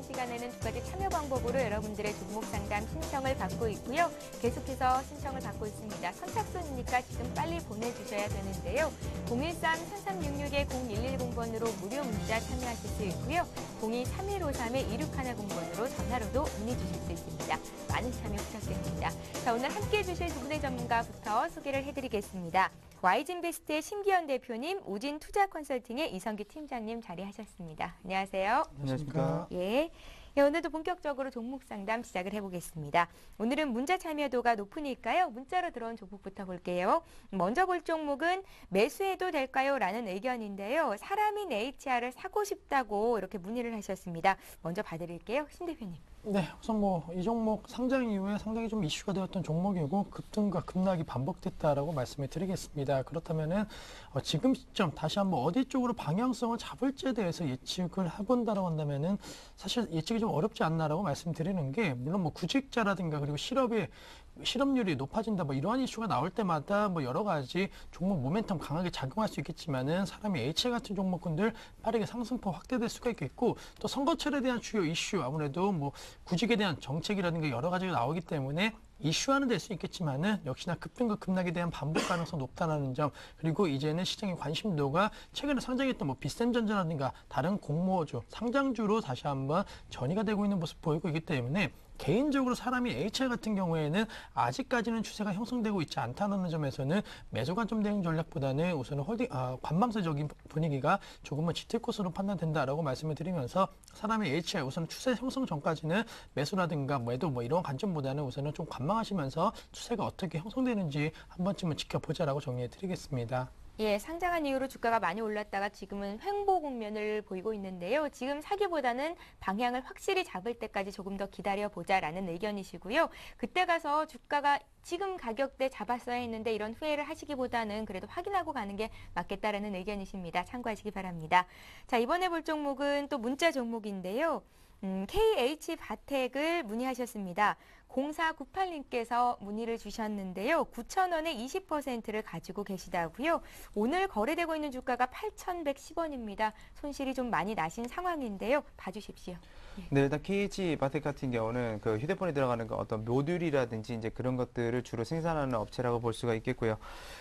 상담 시간에는 두 가지 참여 방법으로 여러분들의 종목 상담 신청을 받고 있고요. 계속해서 신청을 받고 있습니다. 선착순이니까 지금 빨리 보내주셔야 되는데요. 013-3366-0110번으로 무료 문자 참여하실 수 있고요. 02-3153-2610번으로 전화로도 문의 주실 수 있습니다. 많은 참여 부탁드립니다. 자, 오늘 함께 해 주실 두 분의 전문가부터 소개를 해드리겠습니다. 와이진베스트의 심기현 대표님, 우진 투자 컨설팅의 이성기 팀장님 자리하셨습니다. 안녕하세요. 안녕하십니까. 예. 예, 오늘도 본격적으로 종목 상담 시작을 해보겠습니다. 오늘은 문자 참여도가 높으니까요. 문자로 들어온 종목부터 볼게요. 먼저 볼 종목은 매수해도 될까요? 라는 의견인데요. 사람인 HR을 사고 싶다고 이렇게 문의를 하셨습니다. 먼저 봐드릴게요. 신 대표님. 네, 우선 뭐 이 종목 상장 이후에 상당히 좀 이슈가 되었던 종목이고 급등과 급락이 반복됐다라고 말씀을 드리겠습니다. 그렇다면은 어, 지금 시점 다시 한번 어디 쪽으로 방향성을 잡을지에 대해서 예측을 해본다라고 한다면은 사실 예측이 좀 어렵지 않나라고 말씀드리는 게 물론 뭐 구직자라든가 그리고 실업이 실업률이 높아진다 뭐 이러한 이슈가 나올 때마다 뭐 여러 가지 종목 모멘텀 강하게 작용할 수 있겠지만은 사람이 H 같은 종목군들 빠르게 상승폭 확대될 수가 있겠고 또 선거철에 대한 주요 이슈 아무래도 뭐 구직에 대한 정책이라든가 여러 가지가 나오기 때문에 이슈화는 될 수 있겠지만은 역시나 급등과 급락에 대한 반복 가능성 높다라는 점 그리고 이제는 시장의 관심도가 최근에 상장했던 뭐 비센전자라든가 다른 공모주 상장주로 다시 한번 전이가 되고 있는 모습 보이고 있기 때문에 개인적으로 사람이 HR 같은 경우에는 아직까지는 추세가 형성되고 있지 않다는 점에서는 매수 관점 대응 전략보다는 우선은 홀딩 아, 관망세적인 분위기가 조금은 짙을 것으로 판단된다라고 말씀을 드리면서 사람의 HR 우선 추세 형성 전까지는 매수라든가 매도 뭐 이런 관점보다는 우선은 좀 관망하시면서 추세가 어떻게 형성되는지 한 번쯤은 지켜보자라고 정리해 드리겠습니다. 예, 상장한 이후로 주가가 많이 올랐다가 지금은 횡보 국면을 보이고 있는데요. 지금 사기보다는 방향을 확실히 잡을 때까지 조금 더 기다려 보자라는 의견이시고요. 그때 가서 주가가 지금 가격대 잡았어야 했는데 이런 후회를 하시기보다는 그래도 확인하고 가는 게 맞겠다라는 의견이십니다. 참고하시기 바랍니다. 자, 이번에 볼 종목은 또 문자 종목인데요. 음, KH 바텍을 문의하셨습니다. 0498님께서 문의를 주셨는데요. 9,000원에 20%를 가지고 계시다고요. 오늘 거래되고 있는 주가가 8,110원입니다. 손실이 좀 많이 나신 상황인데요. 봐주십시오. 네, 일단 KH 바텍 같은 경우는 그 휴대폰에 들어가는 그 어떤 모듈이라든지 이제 그런 것들을 주로 생산하는 업체라고 볼 수가 있겠고요.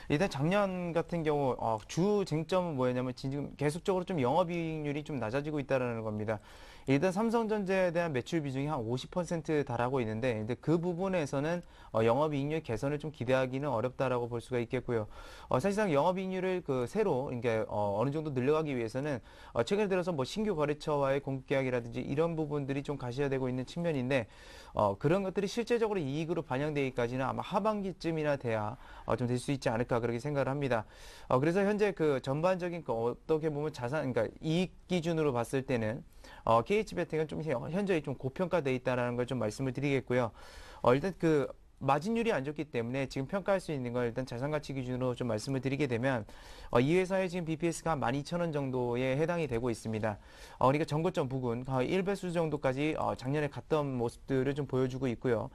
일단 작년 같은 경우 어, 주 쟁점은 뭐였냐면 지금 계속적으로 좀 영업이익률이 좀 낮아지고 있다라는 겁니다. 일단 삼성전자에 대한 매출 비중이 한 50% 달하고 있는데 근데 그 부분에서는 어, 영업이익률 개선을 좀 기대하기는 어렵다라고 볼 수가 있겠고요. 어, 사실상 영업이익률을 그 새로 그러니까 어, 어느 정도 늘려가기 위해서는 어, 최근에 들어서 뭐 신규 거래처와의 공급 계약이라든지 이런 부분들이 좀 가셔야되고 있는 측면인데 어, 그런 것들이 실제적으로 이익으로 반영되기까지는 아마 하반기쯤이나 돼야 어, 좀 될 수 있지 않을까 그렇게 생각을 합니다. 어, 그래서 현재 그 전반적인 그 어떻게 보면 자산 그러니까 이익 기준으로 봤을 때는 어, KH 베팅은 좀 현- 현저히 좀 고평가돼 있다라는 걸 좀 말씀을 드리겠고요. 어, 일단 그 마진율이 안 좋기 때문에 지금 평가할 수 있는 걸 일단 자산가치 기준으로 좀 말씀을 드리게 되면 어, 이 회사의 지금 BPS가 한 12,000원 정도에 해당이 되고 있습니다. 어, 그러니까 전고점 부근 거의 1배수 정도까지 어, 작년에 갔던 모습들을 좀 보여주고 있고요.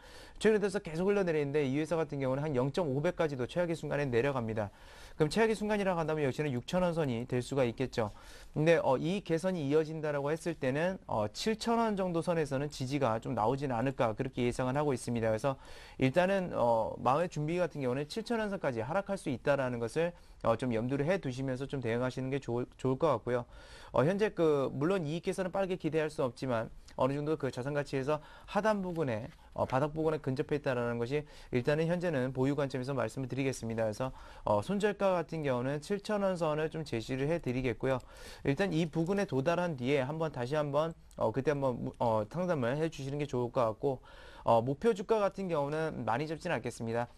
최근에 들어서 계속 흘러내리는데 이 회사 같은 경우는 한 0.5배까지도 최악의 순간에 내려갑니다. 그럼 최악의 순간이라고 한다면 역시는 6,000원 선이 될 수가 있겠죠. 근데 어, 이 개선이 이어진다라고 했을 때는 어, 7,000원 정도 선에서는 지지가 좀 나오지는 않을까 그렇게 예상을 하고 있습니다. 그래서 일단은 어, 마음의 준비 같은 경우는 7,000원 선까지 하락할 수 있다라는 것을 어, 좀 염두를 해 두시면서 좀 대응하시는 게 좋을, 좋을 것 같고요. 어, 현재 그 물론 이익 개선은 빠르게 기대할 수 없지만 어느 정도 그 자산 가치에서 하단 부분에 어, 바닥 부분에 근접해 있다라는 것이 일단은 현재는 보유 관점에서 말씀을 드리겠습니다. 그래서 어, 손절가 같은 경우는 7,000원 선을 좀 제시를 해 드리겠고요. 일단 이 부근에 도달한 뒤에 한번 다시 한번 어, 그때 한번 어, 상담을 해 주시는 게 좋을 것 같고 어, 목표 주가 같은 경우는 많이 잡지는 않겠습니다.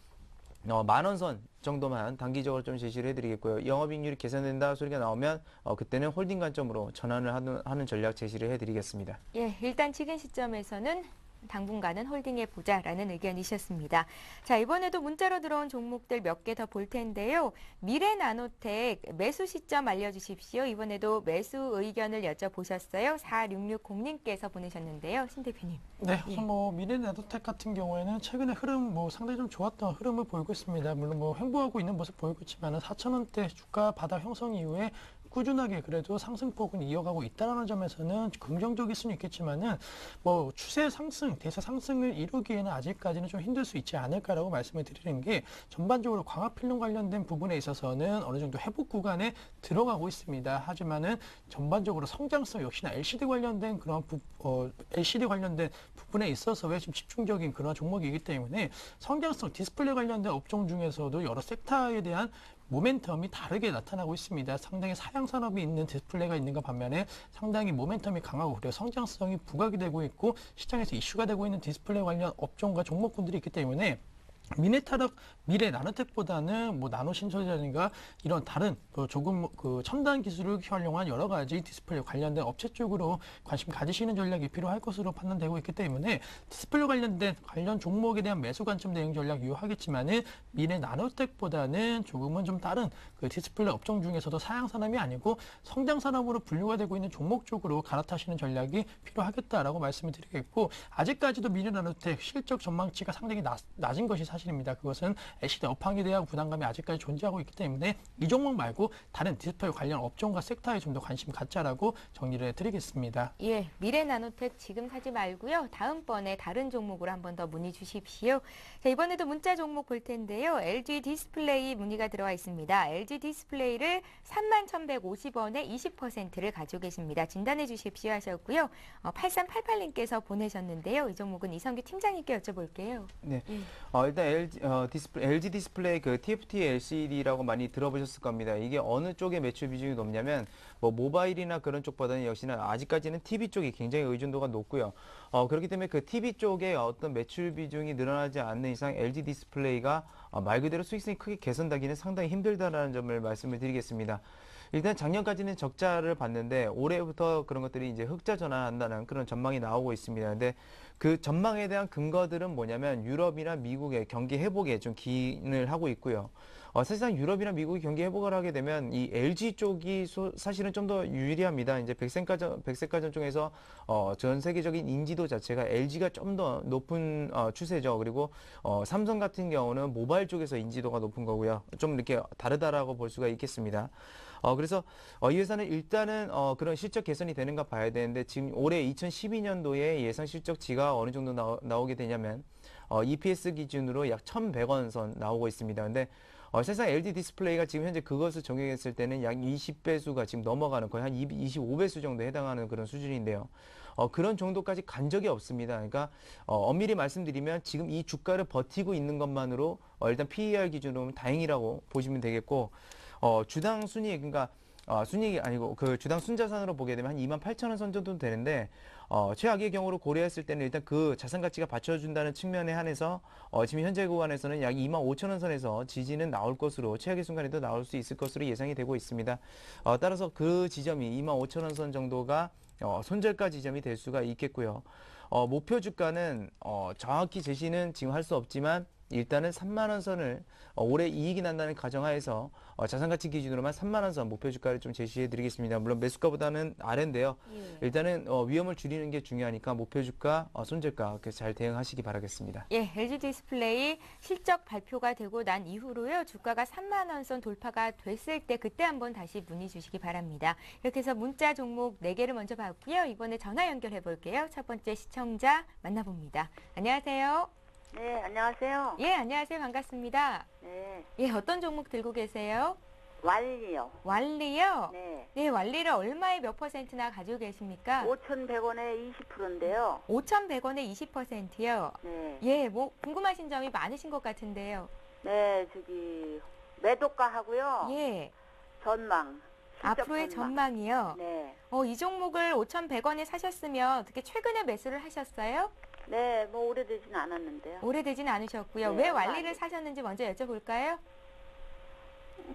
어, 만원 선 정도만 단기적으로 좀 제시를 해드리겠고요. 영업이익률이 개선된다 소리가 나오면 어, 그때는 홀딩 관점으로 전환을 하는, 하는 전략 제시를 해드리겠습니다. 예, 일단 지금 시점에서는 당분간은 홀딩해 보자라는 의견이셨습니다. 자, 이번에도 문자로 들어온 종목들 몇 개 더 볼 텐데요. 미래 나노텍 매수 시점 알려주십시오. 이번에도 매수 의견을 여쭤보셨어요. 4660님께서 보내셨는데요. 신 대표님. 네, 예. 우선 뭐 미래네더텍 같은 경우에는 최근에 흐름 뭐 상당히 좀 좋았던 흐름을 보이고 있습니다. 물론 뭐 횡보하고 있는 모습 보이고 있지만은 4천 원대 주가 바닥 형성 이후에 꾸준하게 그래도 상승폭은 이어가고 있다는 점에서는 긍정적일 수는 있겠지만은 뭐 추세 상승, 대세 상승을 이루기에는 아직까지는 좀 힘들 수 있지 않을까라고 말씀을 드리는 게 전반적으로 광학 필름 관련된 부분에 있어서는 어느 정도 회복 구간에 들어가고 있습니다. 하지만은 전반적으로 성장성 역시나 LCD 관련된 그런 부, 어, LCD 관련된 부분에 있어서의 좀 집중적인 그런 종목이기 때문에 성장성 디스플레이 관련된 업종 중에서도 여러 섹터에 대한 모멘텀이 다르게 나타나고 있습니다. 상당히 사양 산업이 있는 디스플레이가 있는가 반면에 상당히 모멘텀이 강하고 그리고 성장성이 부각이 되고 있고 시장에서 이슈가 되고 있는 디스플레이 관련 업종과 종목군들이 있기 때문에 미네타락 미래 나노텍보다는 뭐 나노 신소리라든가 이런 다른 그 조금 그 첨단 기술을 활용한 여러 가지 디스플레이 관련된 업체 쪽으로 관심 가지시는 전략이 필요할 것으로 판단되고 있기 때문에 디스플레이 관련된 관련 종목에 대한 매수 관점 대응 전략 유효하겠지만은 미래 나노텍보다는 조금은 좀 다른 그 디스플레이 업종 중에서도 사양 산업이 아니고 성장 산업으로 분류가 되고 있는 종목 쪽으로 갈아타시는 전략이 필요하겠다라고 말씀을 드리겠고 아직까지도 미래 나노텍 실적 전망치가 상당히 낮, 낮은 것이 사실 입니다. 그것은 LCD 업황에 대한 부담감이 아직까지 존재하고 있기 때문에 이 종목 말고 다른 디스플레이 관련 업종과 섹터에 좀 더 관심 갖자라고 정리를 해드리겠습니다. 예, 미래 나노텍 지금 사지 말고요. 다음번에 다른 종목으로 한 번 더 문의 주십시오. 자, 이번에도 문자 종목 볼 텐데요. LG 디스플레이 문의가 들어와 있습니다. LG 디스플레이를 31,150원에 20%를 가지고 계십니다. 진단해 주십시오 하셨고요. 어, 8388님께서 보내셨는데요. 이 종목은 이성규 팀장님께 여쭤볼게요. 네. 예. 어, 일단 LG, 어, 디스플레이, LG 디스플레이 그 TFT LCD라고 많이 들어보셨을 겁니다. 이게 어느 쪽에 매출 비중이 높냐면 뭐 모바일이나 그런 쪽보다는 역시나 아직까지는 TV 쪽이 굉장히 의존도가 높고요. 어, 그렇기 때문에 그 TV 쪽에 어떤 매출 비중이 늘어나지 않는 이상 LG 디스플레이가 어, 말 그대로 수익성이 크게 개선되기는 상당히 힘들다라는 점을 말씀을 드리겠습니다. 일단 작년까지는 적자를 봤는데 올해부터 그런 것들이 이제 흑자 전환한다는 그런 전망이 나오고 있습니다. 근데 그 전망에 대한 근거들은 뭐냐면 유럽이나 미국의 경기 회복에 좀 기인을 하고 있고요. 어, 사실상 유럽이나 미국이 경기 회복을 하게 되면 이 LG 쪽이 소- 사실은 좀 더 유리합니다. 이제 백색가전, 백색가전 쪽에서 어, 전 세계적인 인지도 자체가 LG가 좀 더 높은 어, 추세죠. 그리고 어, 삼성 같은 경우는 모바일 쪽에서 인지도가 높은 거고요. 좀 이렇게 다르다라고 볼 수가 있겠습니다. 어, 그래서 어, 이 회사는 일단은 어, 그런 실적 개선이 되는가 봐야 되는데 지금 올해 2012년도에 예상 실적치가 어느 정도 나오, 나오게 되냐면 어, EPS 기준으로 약 1,100원 선 나오고 있습니다. 근데 어, 사실상 LG 디스플레이가 지금 현재 그것을 적용했을 때는 약 20배수가 지금 넘어가는 거의 한 25배수 정도에 해당하는 그런 수준인데요. 어, 그런 정도까지 간 적이 없습니다. 그러니까 어, 엄밀히 말씀드리면 지금 이 주가를 버티고 있는 것만으로 어, 일단 PER 기준으로 다행이라고 보시면 되겠고 어, 주당 순이익 그러니까 어, 순이익이 아니고 그 주당 순자산으로 보게 되면 한 2만 8천 원선 정도 되는데 어, 최악의 경우로 고려했을 때는 일단 그 자산 가치가 받쳐준다는 측면에 한해서 어, 지금 현재 구간에서는 약 2만 5천 원 선에서 지지는 나올 것으로 최악의 순간에도 나올 수 있을 것으로 예상이 되고 있습니다. 어, 따라서 그 지점이 2만 5천 원 선 정도가 어, 손절가 지점이 될 수가 있겠고요. 어, 목표 주가는 어, 정확히 제시는 지금 할 수 없지만 일단은 3만 원 선을 어, 올해 이익이 난다는 가정하에서 어, 자산 가치 기준으로만 3만 원 선 목표 주가를 좀 제시해 드리겠습니다. 물론 매수가보다는 아래인데요. 일단은 어, 위험을 줄이는 게 중요하니까 목표 주가, 어, 손절가 그잘 대응하시기 바라겠습니다. 예, LG 디스플레이 실적 발표가 되고 난 이후로요. 주가가 3만 원 선 돌파가 됐을 때 그때 한번 다시 문의 주시기 바랍니다. 이렇게 해서 문자 종목 4개를 먼저 봤고요. 이번에 전화 연결해 볼게요. 첫 번째 시청자 만나봅니다. 안녕하세요. 네, 안녕하세요. 예, 안녕하세요. 반갑습니다. 네, 예, 어떤 종목 들고 계세요? 완리요. 완리요? 네, 네, 완리를 얼마에 몇 퍼센트나 가지고 계십니까? 5,100원에 20%인데요. 5,100원에 20%요. 네, 예, 뭐 궁금하신 점이 많으신 것 같은데요. 네, 저기 매도가 하고요. 예, 전망. 앞으로의 전망 이요. 네, 어, 이 종목을 5,100원에 사셨으면 어떻게 최근에 매수를 하셨어요? 네, 뭐 오래되진 않았는데요. 오래되진 않으셨고요. 네, 왜 완리를 됐- 사셨는지 먼저 여쭤볼까요?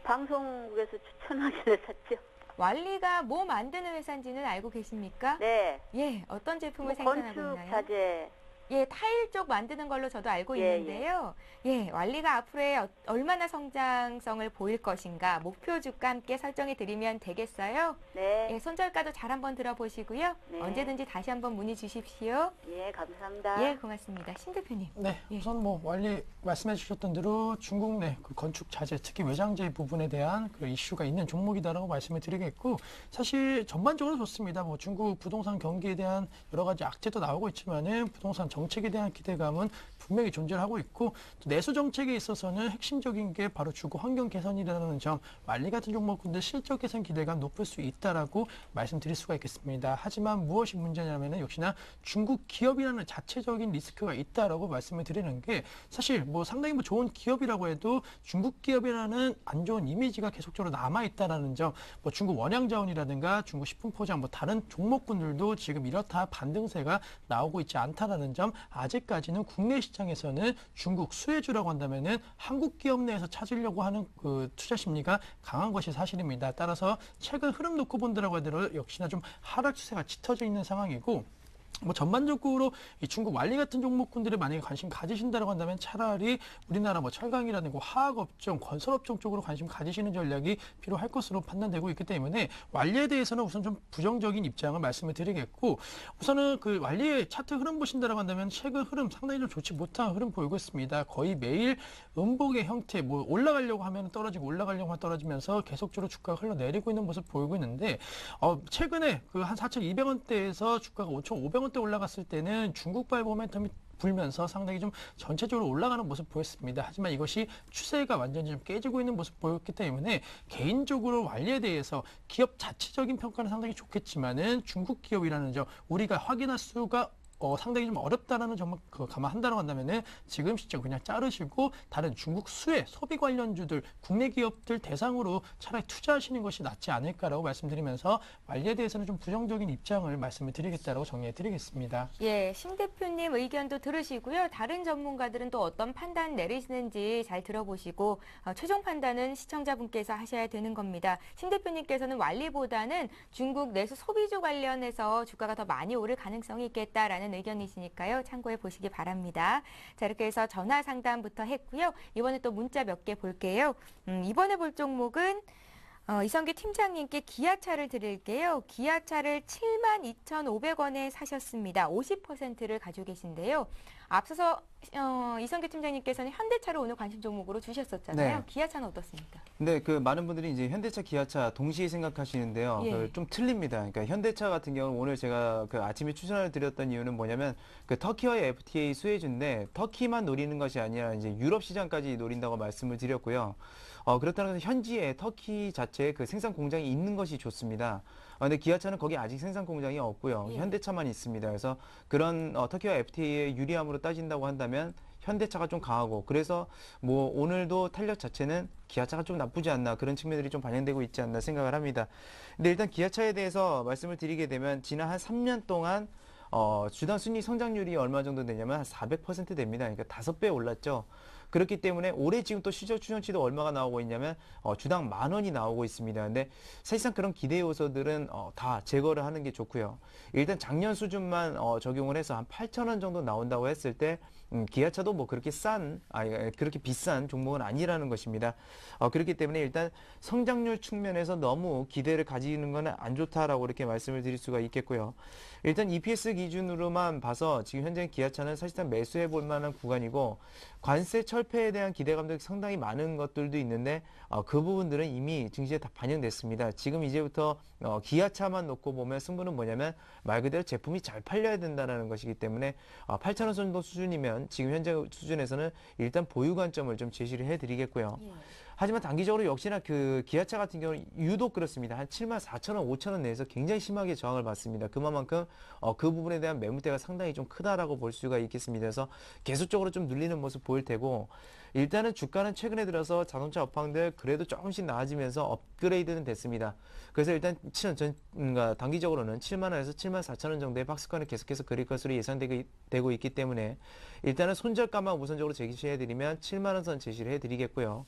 방송국에서 추천하길래 샀죠. 완리가 뭐 만드는 회사인지는 알고 계십니까? 네, 예, 어떤 제품을 뭐 생산하고 있나요? 자재 예, 타일 쪽 만드는 걸로 저도 알고 예, 있는데요. 예, 완리가 앞으로의 어- 얼마나 성장성을 보일 것인가 목표 주가 함께 설정해 드리면 되겠어요. 네. 예, 손절가도 잘 한번 들어보시고요. 네. 언제든지 다시 한번 문의 주십시오. 예, 감사합니다. 예, 고맙습니다. 신 대표님. 네, 예. 우선 뭐 원리 말씀해 주셨던 대로 중국 내 그 건축 자재, 특히 외장재 부분에 대한 그 이슈가 있는 종목이다라고 말씀을 드리겠고 사실 전반적으로 좋습니다. 뭐 중국 부동산 경기에 대한 여러 가지 악재도 나오고 있지만은 부동산 정 책에 대한 기대감은 분명히 존재하고 있고 또 내수 정책에 있어서는 핵심적인 게 바로 주거 환경 개선이라는 점 완리 같은 종목군들 실적 개선 기대감 높을 수 있다라고 말씀드릴 수가 있겠습니다. 하지만 무엇이 문제냐면은 역시나 중국 기업이라는 자체적인 리스크가 있다라고 말씀을 드리는 게 사실 뭐 상당히 뭐 좋은 기업이라고 해도 중국 기업이라는 안 좋은 이미지가 계속적으로 남아 있다라는 점, 뭐 중국 원양 자원이라든가 중국 식품 포장 뭐 다른 종목군들도 지금 이렇다 반등세가 나오고 있지 않다라는 점, 아직까지는 국내 시장에서는 중국 수혜주라고 한다면은 한국 기업 내에서 찾으려고 하는 그 투자 심리가 강한 것이 사실입니다. 따라서 최근 흐름 놓고 본다라고 하더라도 역시나 좀 하락 추세가 짙어져 있는 상황이고 뭐 전반적으로 이 중국 완리 같은 종목군들이 만약에 관심 가지신다고 한다면 차라리 우리나라 뭐 철강이라든가 화학업종, 건설업종 쪽으로 관심 가지시는 전략이 필요할 것으로 판단되고 있기 때문에 완리에 대해서는 우선 좀 부정적인 입장을 말씀을 드리겠고 우선은 그 완리의 차트 흐름 보신다고 한다면 최근 흐름 상당히 좀 좋지 못한 흐름 보이고 있습니다. 거의 매일 음복의 형태, 뭐 올라가려고 하면 떨어지고 올라가려고 하면 떨어지면서 계속적으로 주가가 흘러내리고 있는 모습 보이고 있는데 어, 최근에 그 한 4,200원대에서 주가가 5,500원 대 올라갔을 때는 중국발 모멘텀이 불면서 상당히 좀 전체적으로 올라가는 모습 보였습니다. 하지만 이것이 추세가 완전히 좀 깨지고 있는 모습 보였기 때문에 개인적으로 완리에 대해서 기업 자체적인 평가는 상당히 좋겠지만은 중국 기업이라는 점 우리가 확인할 수가 어, 상당히 좀 어렵다라는 점을 그 감안한다고 한다면은 지금 시점 그냥 자르시고 다른 중국 수혜 소비 관련주들 국내 기업들 대상으로 차라리 투자하시는 것이 낫지 않을까라고 말씀드리면서 완리에 대해서는 좀 부정적인 입장을 말씀을 드리겠다라고 정리해 드리겠습니다. 예, 신 대표님 의견도 들으시고요. 다른 전문가들은 또 어떤 판단 내리시는지 잘 들어보시고 어, 최종 판단은 시청자분께서 하셔야 되는 겁니다. 신 대표님께서는 완리보다는 중국 내수 소비주 관련해서 주가가 더 많이 오를 가능성이 있겠다라는 의견이시니까요. 참고해 보시기 바랍니다. 자, 이렇게 해서 전화 상담부터 했고요. 이번에 또 문자 몇 개 볼게요. 음, 이번에 볼 종목은 어, 이성기 팀장님께 기아차를 드릴게요. 기아차를 72,500원에 사셨습니다. 50%를 가지고 계신데요. 앞서서 어, 이성기 팀장님께서는 현대차를 오늘 관심 종목으로 주셨었잖아요. 네. 기아차는 어떻습니까? 근데 그 많은 분들이 이제 현대차, 기아차 동시에 생각하시는데요. 예. 그 좀 틀립니다. 그러니까 현대차 같은 경우는 오늘 제가 그 아침에 추천을 드렸던 이유는 뭐냐면 그 터키와의 FTA 수혜주인데 터키만 노리는 것이 아니라 이제 유럽 시장까지 노린다고 말씀을 드렸고요. 어, 그렇다는 것은 현지에 터키 자체에 그 생산 공장이 있는 것이 좋습니다. 어, 근데 기아차는 거기 아직 생산 공장이 없고요. 예. 현대차만 있습니다. 그래서 그런 어, 터키와 FTA의 유리함으로 따진다고 한다면 현대차가 좀 강하고 그래서 뭐 오늘도 탄력 자체는 기아차가 좀 나쁘지 않나 그런 측면들이 좀 반영되고 있지 않나 생각을 합니다. 근데 일단 기아차에 대해서 말씀을 드리게 되면 지난 한 3년 동안 어, 주당 순위 성장률이 얼마 정도 되냐면 한 400% 됩니다. 그러니까 다섯 배 올랐죠. 그렇기 때문에 올해 지금 또 실적 추정치도 얼마가 나오고 있냐면 어, 주당 만 원이 나오고 있습니다. 근데 사실상 그런 기대 요소들은 어, 다 제거를 하는 게 좋고요. 일단 작년 수준만 어, 적용을 해서 한 8천 원 정도 나온다고 했을 때 음, 기아차도 뭐 그렇게 싼, 아, 그렇게 비싼 종목은 아니라는 것입니다. 어, 그렇기 때문에 일단 성장률 측면에서 너무 기대를 가지는 건 안 좋다라고 이렇게 말씀을 드릴 수가 있겠고요. 일단 EPS 기준으로만 봐서 지금 현재 기아차는 사실상 매수해 볼 만한 구간이고 관세 철폐에 대한 기대감도 상당히 많은 것들도 있는데 어, 그 부분들은 이미 증시에 다 반영됐습니다. 지금 이제부터 어, 기아차만 놓고 보면 승부는 뭐냐면 말 그대로 제품이 잘 팔려야 된다는 것이기 때문에 어, 8,000원 정도 수준이면 지금 현재 수준에서는 일단 보유 관점을 좀 제시를 해드리겠고요. 하지만 단기적으로 역시나 그 기아차 같은 경우는 유독 그렇습니다. 한 7만 4천 원, 5천 원 내에서 굉장히 심하게 저항을 받습니다. 그만큼 어, 그 부분에 대한 매물대가 상당히 좀 크다라고 볼 수가 있겠습니다. 그래서 계속적으로 좀 눌리는 모습 보일 테고 일단은 주가는 최근에 들어서 자동차 업황들 그래도 조금씩 나아지면서 업그레이드는 됐습니다. 그래서 일단 치- 전, 그러니까 단기적으로는 7만 원에서 7만 4천 원 정도의 박스권을 계속해서 그릴 것으로 예상되고 있기 때문에 일단은 손절가만 우선적으로 제시해드리면 7만 원선 제시를 해드리겠고요.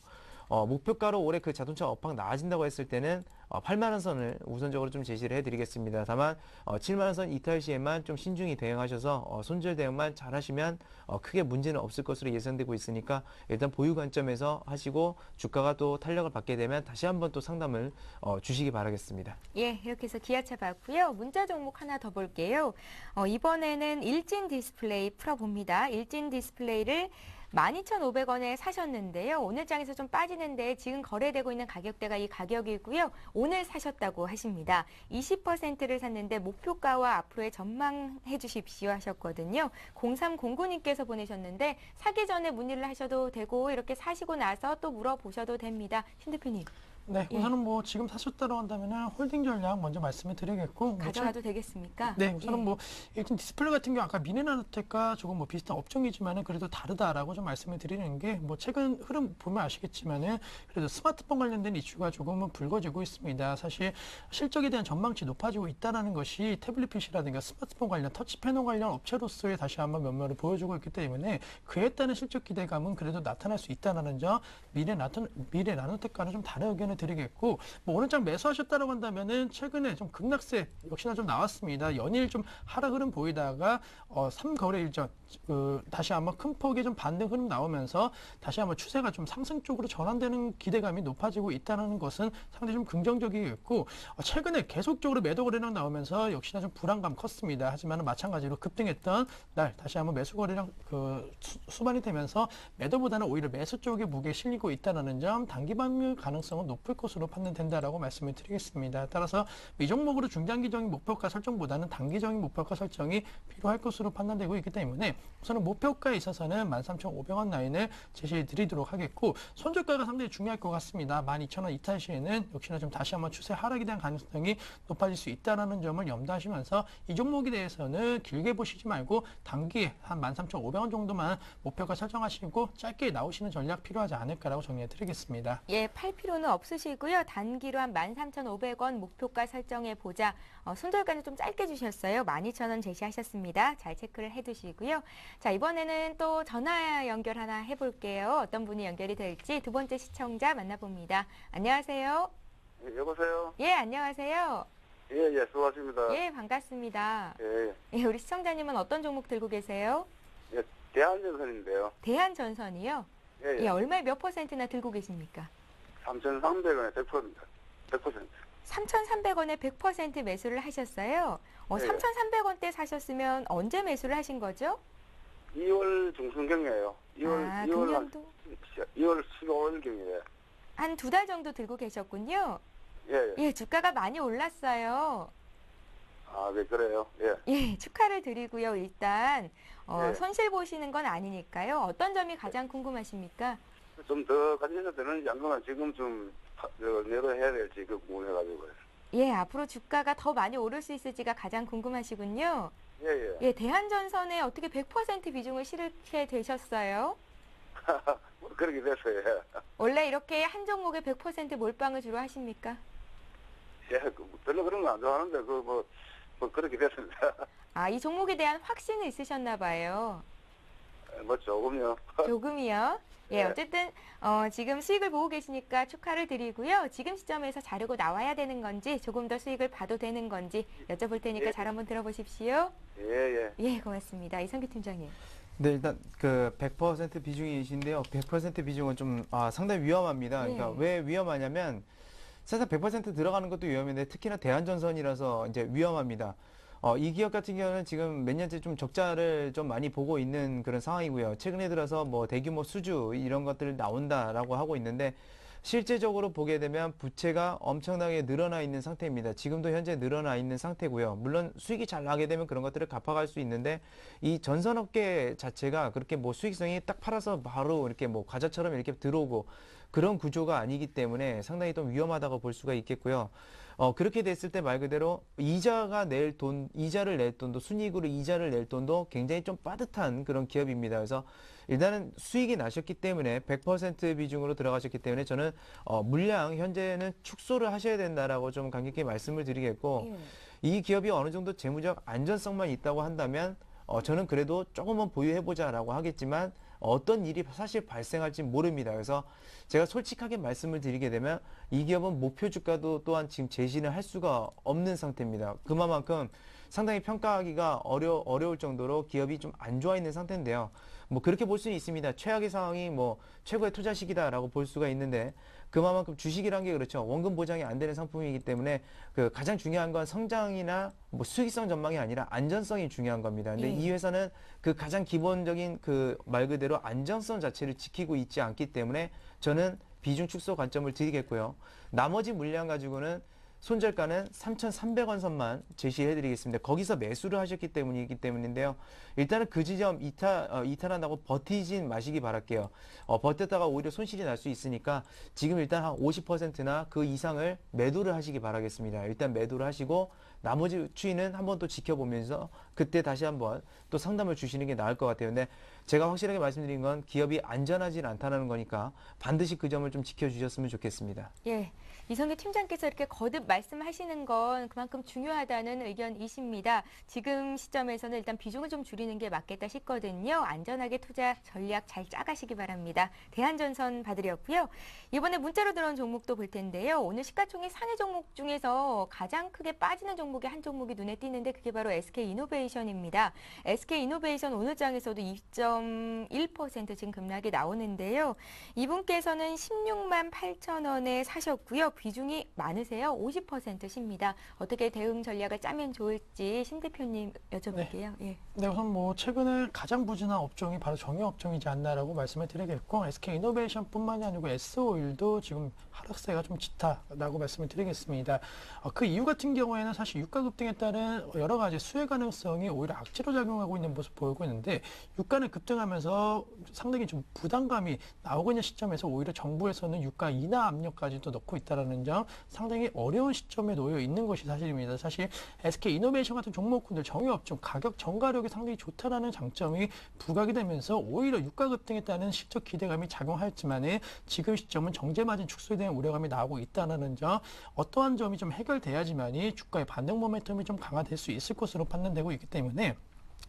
어, 목표가로 올해 그 자동차 업황 나아진다고 했을 때는 어, 8만 원 선을 우선적으로 좀 제시를 해드리겠습니다. 다만 어, 7만 원 선 이탈 시에만 좀 신중히 대응하셔서 어, 손절 대응만 잘 하시면 어, 크게 문제는 없을 것으로 예상되고 있으니까 일단 보유 관점에서 하시고 주가가 또 탄력을 받게 되면 다시 한번 또 상담을 어, 주시기 바라겠습니다. 예, 이렇게 해서 기아차 봤고요. 문자 종목 하나 더 볼게요. 어, 이번에는 일진 디스플레이 풀어봅니다. 일진 디스플레이를 12,500원에 사셨는데요. 오늘 장에서 좀 빠지는데 지금 거래되고 있는 가격대가 이 가격이고요. 오늘 사셨다고 하십니다. 20%를 샀는데 목표가와 앞으로의 전망해 주십시오 하셨거든요. 0309님께서 보내셨는데 사기 전에 문의를 하셔도 되고 이렇게 사시고 나서 또 물어보셔도 됩니다. 신 대표님 네, 예. 우선은 뭐 지금 사셨다고 한다면 홀딩 전략 먼저 말씀을 드리겠고 뭐 가져가도 되겠습니까? 네, 우선은 예. 뭐 일단 디스플레이 같은 경우 아까 미네나노텍과 조금 뭐 비슷한 업종이지만은 그래도 다르다라고 좀 말씀을 드리는 게 뭐 최근 흐름 보면 아시겠지만은 그래도 스마트폰 관련된 이슈가 조금은 불거지고 있습니다. 사실 실적에 대한 전망치 높아지고 있다라는 것이 태블릿 PC라든가 스마트폰 관련 터치 패널 관련 업체로서의 다시 한번 면모를 보여주고 있기 때문에 그에 따른 실적 기대감은 그래도 나타날 수 있다는 점 미래 나토 미래 나노텍과는 좀 다른 의견을 드리겠고 뭐 오늘 장 매수하셨다고 한다면은 최근에 좀 급락세 역시나 좀 나왔습니다. 연일 좀 하락 흐름 보이다가 어 3거래 일전 그 다시 한번 큰 폭의 좀 반등 흐름 나오면서 다시 한번 추세가 좀 상승 쪽으로 전환되는 기대감이 높아지고 있다는 것은 상당히 좀 긍정적이겠고 어, 최근에 계속적으로 매도 거래량 나오면서 역시나 좀 불안감 컸습니다. 하지만 마찬가지로 급등했던 날 다시 한번 매수 거래량 그 수- 수반이 되면서 매도보다는 오히려 매수 쪽에 무게 실리고 있다는 점 단기 방류 가능성은 높을 것으로 판단된다라고 말씀을 드리겠습니다. 따라서 이 종목으로 중장기적인 목표가 설정보다는 단기적인 목표가 설정이 필요할 것으로 판단되고 있기 때문에 우선은 목표가에 있어서는 13,500원 라인을 제시해 드리도록 하겠고 손절가가 상당히 중요할 것 같습니다. 12,000원 이탈 시에는 역시나 좀 다시 한번 추세 하락에 대한 가능성이 높아질 수 있다는 점을 염두하시면서 이 종목에 대해서는 길게 보시지 말고 단기에 한 13,500원 정도만 목표가 설정하시고 짧게 나오시는 전략 필요하지 않을까라고 정리해 드리겠습니다. 예, 팔 필요는 없 으시고요. 단기로 한 13,500원 목표가 설정해 보자. 어, 손절가는 좀 짧게 주셨어요. 12,000원 제시하셨습니다. 잘 체크를 해 두시고요. 자, 이번에는 또 전화 연결 하나 해 볼게요. 어떤 분이 연결이 될지 두 번째 시청자 만나봅니다. 안녕하세요. 예, 여보세요? 예, 안녕하세요. 예, 예, 수고하십니다. 예, 반갑습니다. 예, 예. 예, 우리 시청자님은 어떤 종목 들고 계세요? 대한전선인데요. 대한전선이요? 예, 예, 예. 얼마에 몇 퍼센트나 들고 계십니까? 3,300원에 100%입니다. 100%. 3,300원에 100% 매수를 하셨어요. 어, 네. 3,300원대 사셨으면 언제 매수를 하신 거죠? 2월 중순경이에요. 2월, 아, 2월, 금년도 2월 15일경이에요. 한 두 달 정도 들고 계셨군요. 예, 예. 예, 주가가 많이 올랐어요. 아, 네, 그래요. 예. 예, 축하를 드리고요. 일단 어, 네. 손실 보시는 건 아니니까요. 어떤 점이 가장 궁금하십니까? 좀 더 가져서 되는지 안 그러면 지금 좀 내려해야 될지 그 궁금해가지고요. 예, 앞으로 주가가 더 많이 오를 수 있을지가 가장 궁금하시군요. 예, 예. 예, 대한전선에 어떻게 100% 비중을 실게 되셨어요? 뭐 그렇게 됐어요. 예. 원래 이렇게 한 종목에 100% 몰빵을 주로 하십니까? 예, 그, 별로 그런 거 안 좋아하는데, 그, 뭐, 뭐, 그렇게 됐습니다. 아, 이 종목에 대한 확신은 있으셨나 봐요. 뭐, 조금요. 조금이요. 예, 네. 어쨌든 어, 지금 수익을 보고 계시니까 축하를 드리고요. 지금 시점에서 자르고 나와야 되는 건지 조금 더 수익을 봐도 되는 건지 여쭤볼 테니까 예. 잘 한번 들어보십시오. 예, 예. 예, 고맙습니다. 이성규 팀장님. 네, 일단 그 100% 비중이신데요. 100% 비중은 좀 아, 상당히 위험합니다. 그러니까 네. 왜 위험하냐면 사실 100% 들어가는 것도 위험한데 특히나 대한전선이라서 이제 위험합니다. 어, 이 기업 같은 경우는 지금 몇 년째 좀 적자를 좀 많이 보고 있는 그런 상황이고요. 최근에 들어서 뭐 대규모 수주 이런 것들 나온다라고 하고 있는데 실제적으로 보게 되면 부채가 엄청나게 늘어나 있는 상태입니다. 지금도 현재 늘어나 있는 상태고요. 물론 수익이 잘 나게 되면 그런 것들을 갚아갈 수 있는데 이 전선업계 자체가 그렇게 뭐 수익성이 딱 팔아서 바로 이렇게 뭐 과자처럼 이렇게 들어오고 그런 구조가 아니기 때문에 상당히 좀 위험하다고 볼 수가 있겠고요. 어, 그렇게 됐을 때 말 그대로 이자가 낼 돈, 이자를 낼 돈도 순이익으로 이자를 낼 돈도 굉장히 좀 빠듯한 그런 기업입니다. 그래서 일단은 수익이 나셨기 때문에 100% 비중으로 들어가셨기 때문에 저는 어, 물량 현재는 축소를 하셔야 된다라고 좀 강력히 말씀을 드리겠고 예. 이 기업이 어느 정도 재무적 안전성만 있다고 한다면 어, 저는 그래도 조금은 보유해보자라고 하겠지만 어떤 일이 사실 발생할지 모릅니다. 그래서 제가 솔직하게 말씀을 드리게 되면 이 기업은 목표 주가도 또한 지금 제시를 할 수가 없는 상태입니다. 그만큼 상당히 평가하기가 어려, 어려울 정도로 기업이 좀 안 좋아 있는 상태인데요. 뭐 그렇게 볼 수는 있습니다. 최악의 상황이 뭐 최고의 투자 시기다라고 볼 수가 있는데 그만큼 주식이란 게 그렇죠. 원금 보장이 안 되는 상품이기 때문에 그 가장 중요한 건 성장이나 뭐 수익성 전망이 아니라 안전성이 중요한 겁니다. 근데 예. 이 회사는 그 가장 기본적인 그 말 그대로 안전성 자체를 지키고 있지 않기 때문에 저는 비중 축소 관점을 드리겠고요. 나머지 물량 가지고는 손절가는 3,300원 선만 제시해 드리겠습니다. 거기서 매수를 하셨기 때문이기 때문인데요. 일단은 그 지점 이탈, 어, 이탈한다고 버티진 마시기 바랄게요. 어, 버텼다가 오히려 손실이 날 수 있으니까 지금 일단 한 50%나 그 이상을 매도를 하시기 바라겠습니다. 일단 매도를 하시고 나머지 추이는 한번 또 지켜보면서 그때 다시 한번 또 상담을 주시는 게 나을 것 같아요. 근데 제가 확실하게 말씀드린 건 기업이 안전하진 않다는 거니까 반드시 그 점을 좀 지켜주셨으면 좋겠습니다. 예. 이성규 팀장께서 이렇게 거듭 말씀하시는 건 그만큼 중요하다는 의견이십니다. 지금 시점에서는 일단 비중을 좀 줄이는 게 맞겠다 싶거든요. 안전하게 투자 전략 잘 짜가시기 바랍니다. 대한전선 받으렸고요. 이번에 문자로 들어온 종목도 볼 텐데요. 오늘 시가총액 상위 종목 중에서 가장 크게 빠지는 종목이 한 종목이 눈에 띄는데 그게 바로 SK 이노베이션입니다. SK 이노베이션 오늘 장에서도 2.1% 지금 급락이 나오는데요. 이분께서는 16만 8천 원에 사셨고요. 비중이 많으세요. 50%십니다. 어떻게 대응 전략을 짜면 좋을지 심 대표님 여쭤볼게요. 예. 네, 우선 뭐 최근에 가장 부진한 업종이 바로 정유 업종이지 않나라고 말씀을 드리겠고 SK 이노베이션뿐만이 아니고 S-오일도 지금 하락세가 좀 짙다라고 말씀을 드리겠습니다. 어, 그 이유 같은 경우에는 사실 유가 급등에 따른 여러 가지 수혜 가능성이 오히려 악재로 작용하고 있는 모습 보이고 있는데 유가는 급등하면서 상당히 좀 부담감이 나오고 있는 시점에서 오히려 정부에서는 유가 인하 압력까지도 넣고 있다 라는 점 상당히 어려운 시점에 놓여 있는 것이 사실입니다. 사실 SK 이노베이션 같은 종목군들 정유업종 가격 전가력이 상당히 좋다라는 장점이 부각이 되면서 오히려 유가 급등에 따른 실적 기대감이 작용하였지만은 지금 시점은 정제 마진 축소에 대한 우려감이 나오고 있다는 점 어떠한 점이 좀 해결돼야지만이 주가의 반등 모멘텀이 좀 강화될 수 있을 것으로 판단되고 있기 때문에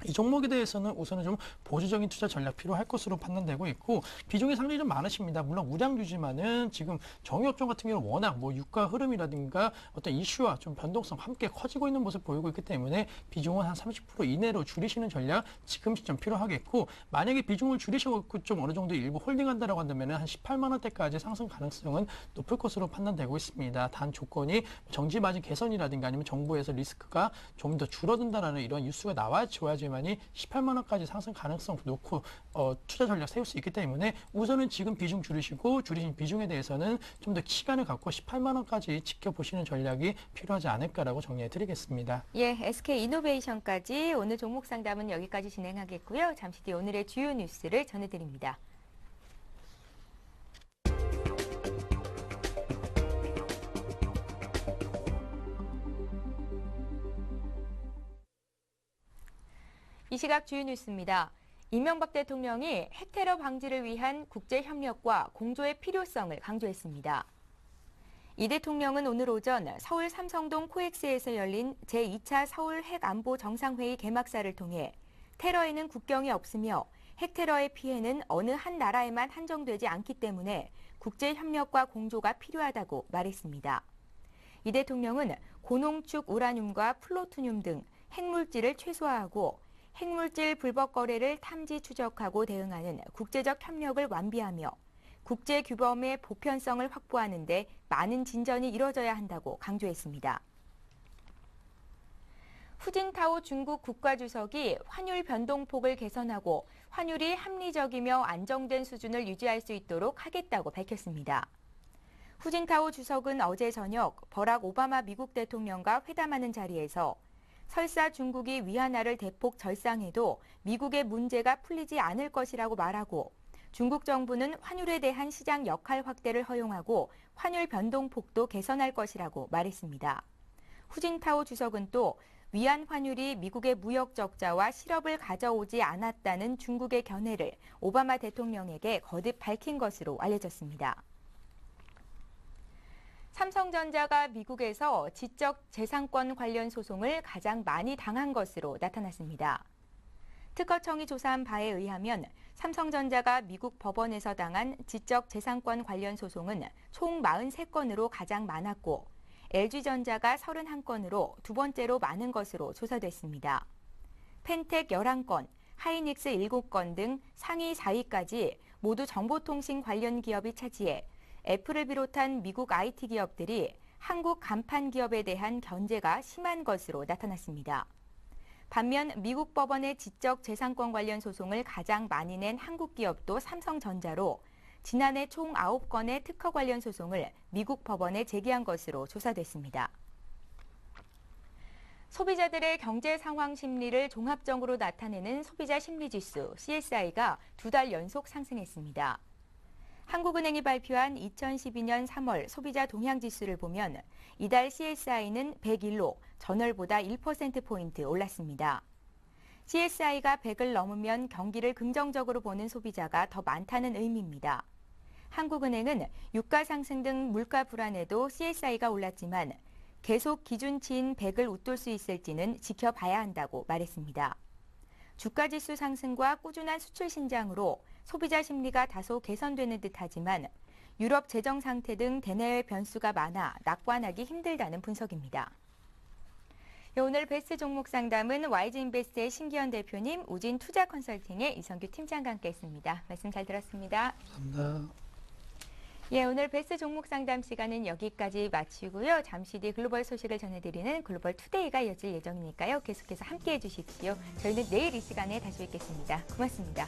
이 종목에 대해서는 우선은 좀 보수적인 투자 전략 필요할 것으로 판단되고 있고 비중이 상당히 좀 많으십니다. 물론 우량주지만은 지금 정유업종 같은 경우는 워낙 뭐 유가 흐름이라든가 어떤 이슈와 좀 변동성 함께 커지고 있는 모습 보이고 있기 때문에 비중은 한 30% 이내로 줄이시는 전략 지금 시점 필요하겠고 만약에 비중을 줄이시고 좀 어느 정도 일부 홀딩한다라고 한다면 한 18만 원대까지 상승 가능성은 높을 것으로 판단되고 있습니다. 단 조건이 정지 마진 개선이라든가 아니면 정부에서 리스크가 좀 더 줄어든다라는 이런 뉴스가 나와 줘야지 만이 18만 원까지 상승 가능성 놓고 어, 투자 전략 세울 수 있기 때문에 우선은 지금 비중 줄이시고 줄이신 비중에 대해서는 좀 더 시간을 갖고 18만 원까지 지켜보시는 전략이 필요하지 않을까라고 정리해 드리겠습니다. 예, SK 이노베이션까지 오늘 종목 상담은 여기까지 진행하겠고요. 잠시 뒤 오늘의 주요 뉴스를 전해드립니다. 이 시각 주요 뉴스입니다. 이명박 대통령이 핵테러 방지를 위한 국제 협력과 공조의 필요성을 강조했습니다. 이 대통령은 오늘 오전 서울 삼성동 코엑스에서 열린 제2차 서울 핵안보 정상회의 개막사를 통해 테러에는 국경이 없으며 핵테러의 피해는 어느 한 나라에만 한정되지 않기 때문에 국제 협력과 공조가 필요하다고 말했습니다. 이 대통령은 고농축 우라늄과 플루토늄 등 핵물질을 최소화하고 핵물질 불법 거래를 탐지 추적하고 대응하는 국제적 협력을 완비하며 국제 규범의 보편성을 확보하는 데 많은 진전이 이뤄져야 한다고 강조했습니다. 후진타오 중국 국가주석이 환율 변동폭을 개선하고 환율이 합리적이며 안정된 수준을 유지할 수 있도록 하겠다고 밝혔습니다. 후진타오 주석은 어제 저녁 버락 오바마 미국 대통령과 회담하는 자리에서 설사 중국이 위안화를 대폭 절상해도 미국의 문제가 풀리지 않을 것이라고 말하고 중국 정부는 환율에 대한 시장 역할 확대를 허용하고 환율 변동폭도 개선할 것이라고 말했습니다. 후진타오 주석은 또 위안 환율이 미국의 무역 적자와 실업을 가져오지 않았다는 중국의 견해를 오바마 대통령에게 거듭 밝힌 것으로 알려졌습니다. 삼성전자가 미국에서 지적 재산권 관련 소송을 가장 많이 당한 것으로 나타났습니다. 특허청이 조사한 바에 의하면 삼성전자가 미국 법원에서 당한 지적 재산권 관련 소송은 총 43건으로 가장 많았고 LG전자가 31건으로 두 번째로 많은 것으로 조사됐습니다. 펜텍 11건, 하이닉스 7건 등 상위 4위까지 모두 정보통신 관련 기업이 차지해 애플을 비롯한 미국 IT 기업들이 한국 간판 기업에 대한 견제가 심한 것으로 나타났습니다. 반면 미국 법원의 지적 재산권 관련 소송을 가장 많이 낸 한국 기업도 삼성전자로 지난해 총 9건의 특허 관련 소송을 미국 법원에 제기한 것으로 조사됐습니다. 소비자들의 경제 상황 심리를 종합적으로 나타내는 소비자 심리 지수 CSI가 두 달 연속 상승했습니다. 한국은행이 발표한 2012년 3월 소비자 동향 지수를 보면 이달 CSI는 101로 전월보다 1%포인트 올랐습니다. CSI가 100을 넘으면 경기를 긍정적으로 보는 소비자가 더 많다는 의미입니다. 한국은행은 유가 상승 등 물가 불안에도 CSI가 올랐지만 계속 기준치인 100을 웃돌 수 있을지는 지켜봐야 한다고 말했습니다. 주가 지수 상승과 꾸준한 수출 신장으로 소비자 심리가 다소 개선되는 듯하지만 유럽 재정 상태 등 대내외 변수가 많아 낙관하기 힘들다는 분석입니다. 예, 오늘 베스트 종목 상담은 YG인베스트의 신기현 대표님, 우진 투자 컨설팅의 이성규 팀장과 함께했습니다. 말씀 잘 들었습니다. 감사합니다. 예, 오늘 베스트 종목 상담 시간은 여기까지 마치고요. 잠시 뒤 글로벌 소식을 전해드리는 글로벌 투데이가 이어질 예정이니까요. 계속해서 함께해 주십시오. 저희는 내일 이 시간에 다시 뵙겠습니다. 고맙습니다.